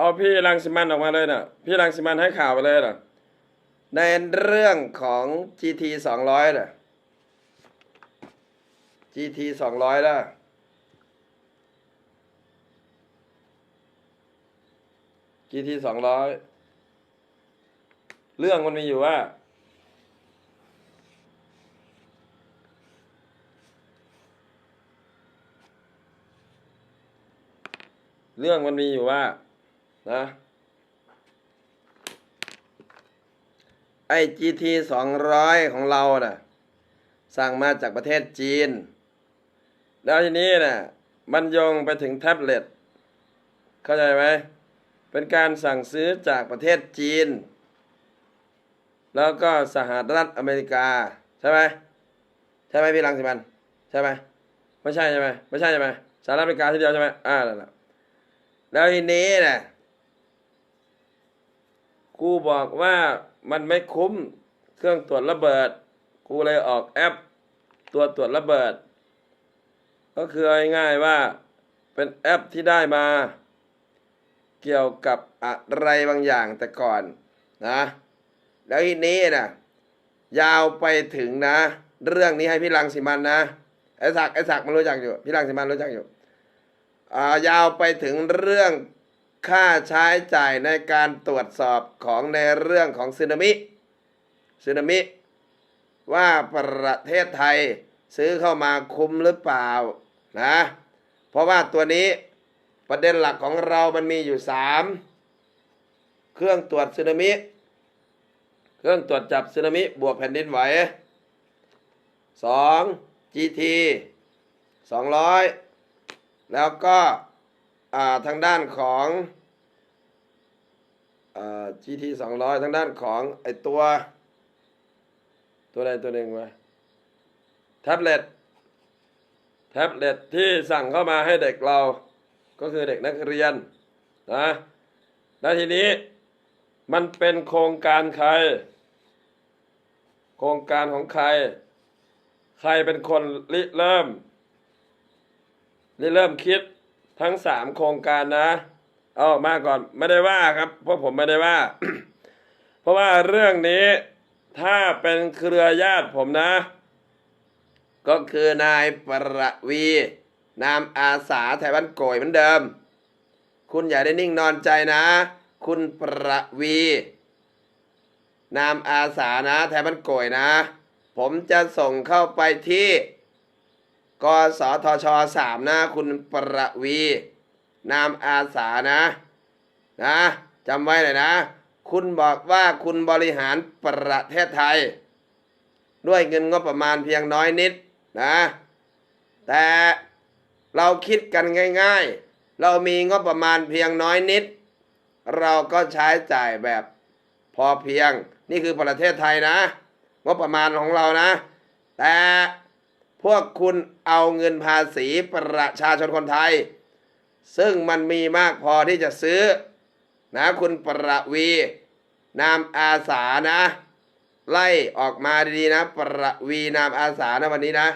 เอาพี่รังสิมันออกมาเลยน่ะพี่รังสิมันให้ข่าวไปเลยน่ะในเรื่องของ GT 200น่ะ GT 200ล่ะ GT 200เรื่องมันมีอยู่ว่า เรื่องมันมีอยู่ว่า นะไอ้ GT 200 ของเราน่ะ สั่งมาจากประเทศจีน แล้วทีนี้น่ะ มันยงไปถึงแท็บเล็ต เข้าใจไหม เป็นการสั่งซื้อจากประเทศจีน แล้วก็สหรัฐอเมริกา ใช่ไหม ใช่ไหมพี่รังสิมันใช่ไหม ไม่ใช่ใช่ไหม ไม่ใช่ใช่ไหมสหรัฐอเมริกาทีเดียวใช่ไหมอ่าแหละแล้วทีนี้น่ะ กูบอกว่ามันไม่คุ้มเครื่องตรวจระเบิด กูเลยออกแอป ตัวตรวจระเบิด ก็คืออาง่ายๆว่าเป็นแอปที่ได้มา เกี่ยวกับอะไรบางอย่างแต่ก่อนนะ แล้วทีนี้นะยาวไปถึงนะ เรื่องนี้ให้พี่รังสิมันนะไอ้ศักไอ้ศักมันรู้จักอยู่ พี่รังสิมันรู้จักอยู่อ่ายาวไปถึงเรื่อง ค่าใช้จ่ายในการตรวจสอบของในเรื่องของสึนามิสึนามิ ว่าประเทศไทยซื้อเข้ามาคุ้มหรือเปล่านะเพราะว่าตัวนี้ประเด็นหลักของเรามันมีอยู่สามเครื่องตรวจสึนามิ เครื่องตรวจจับสึนามิบวกแผ่นดินไหวสอง GT สองร้อยแล้วก็ ทางด้านของอ GT สองร้อยทางด้านของไอตัว ตัวใดตัวหนึ่งวะแท็บเล็ตแท็บเล็ตที่สั่งเข้ามาให้เด็กเราก็คือเด็กนักเรียนนะแล้วทีนี้มันเป็นโครงการใคร โครงการของใคร ใครเป็นคนริเริ่มริเริ่มคิด ทั้งสามโครงการนะเอามาก่อนไม่ได้ว่าครับเพราะผมไม่ได้ว่า เพราะว่าเรื่องนี้ถ้าเป็นเครือญาติผมนะ ก็คือนายประวี นามอาสาไทยบ้านโกยเหมือนเดิม คุณอย่าได้นิ่งนอนใจนะ คุณประวี นามอาสานะไทยบ้านโกยนะ ผมจะส่งเข้าไปที่ กสทชสามนะคุณประวี นามอาสานะนะจำไว้เลยนะ คุณบอกว่าคุณบริหารประเทศไทย ด้วยเงินงบประมาณเพียงน้อยนิดนะ แต่เราคิดกันง่าย ๆ เรามีงบประมาณเพียงน้อยนิด เราก็ใช้จ่ายแบบพอเพียงนี่คือประเทศไทยนะ งบประมาณของเรานะ แต่ พวกคุณเอาเงินภาษีประชาชนคนไทย ซึ่งมันมีมากพอที่จะซื้อ นะคุณประวีนามอาสานะ ไล่ออกมาดีๆนะ ประวีนามอาสานะวันนี้นะ